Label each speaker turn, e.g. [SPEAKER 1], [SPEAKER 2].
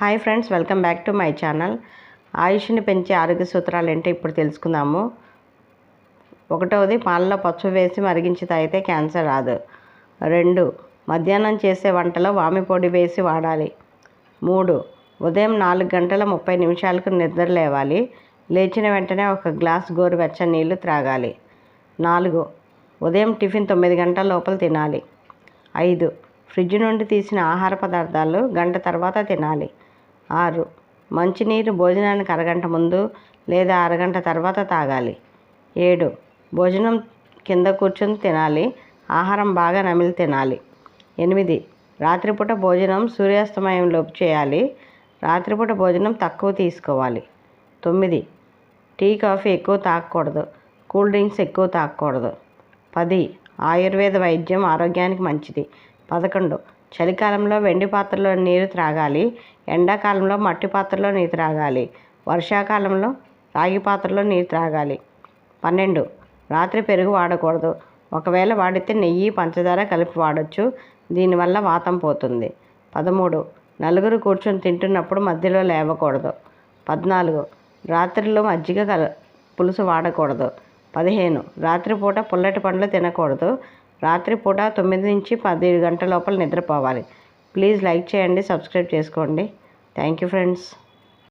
[SPEAKER 1] Hi friends welcome back to my channel. ఆయుష్ని పెంచే ఆరోగ్య సూత్రాలు ఏంటో ఇప్పుడు తెలుసుకుందాము. ఒకటవది పాలలో పసుపు వేసి మరిగించి తాగితే క్యాన్సర్ రాదు. రెండు మధ్యాహ్నం చేసే వంటలో వామి పొడి వేసి వాడాలి. మూడు ఉదయం నాలుగు గంటల ముప్పై నిమిషాలకు నిద్ర లేవాలి. లేచిన వెంటనే ఒక గ్లాస్ గోరువెచ్చని నీళ్ళు త్రాగాలి. నాలుగు ఉదయం టిఫిన్ తొమ్మిది గంటల లోపల తినాలి. ఐదు ఫ్రిడ్జ్ నుండి తీసిన ఆహార పదార్థాలు గంట తర్వాత తినాలి. ఆరు. మంచినీరు భోజనానికి అరగంట ముందు లేదా అరగంట తర్వాత తాగాలి. ఏడు. భోజనం కింద కూర్చొని తినాలి. ఆహారం బాగా నమిలి తినాలి. ఎనిమిది. రాత్రిపూట భోజనం సూర్యాస్తమయంలోపు చేయాలి. రాత్రిపూట భోజనం తక్కువ తీసుకోవాలి. తొమ్మిది. టీ కాఫీ ఎక్కువ తాగకూడదు. కూల్ డ్రింక్స్ ఎక్కువ తాగకూడదు. పది. ఆయుర్వేద వైద్యం ఆరోగ్యానికి మంచిది. పదకొండు. చలికాలంలో వెండి పాత్రలో నీరు త్రాగాలి ఎండాకాలంలో మట్టి పాత్రలో నీరు త్రాగాలి వర్షాకాలంలో రాగి పాత్రలో నీరు త్రాగాలి. పన్నెండు. రాత్రి పెరుగు వాడకూడదు. ఒకవేళ వాడితే నెయ్యి పంచదార కలిపి వాడచ్చు. దీనివల్ల వాతం పోతుంది. పదమూడు. నలుగురు కూర్చొని తింటున్నప్పుడు మధ్యలో లేవకూడదు. పద్నాలుగు. రాత్రిలో మజ్జిగ కల పులుసు వాడకూడదు. పదిహేను. రాత్రిపూట పుల్లటి పండ్లు తినకూడదు. రాత్రిపూట తొమ్మిది నుంచి పది గంటల లోపల నిద్రపోవాలి. ప్లీజ్ లైక్ చేయండి సబ్స్క్రైబ్ చేసుకోండి. Thank you friends.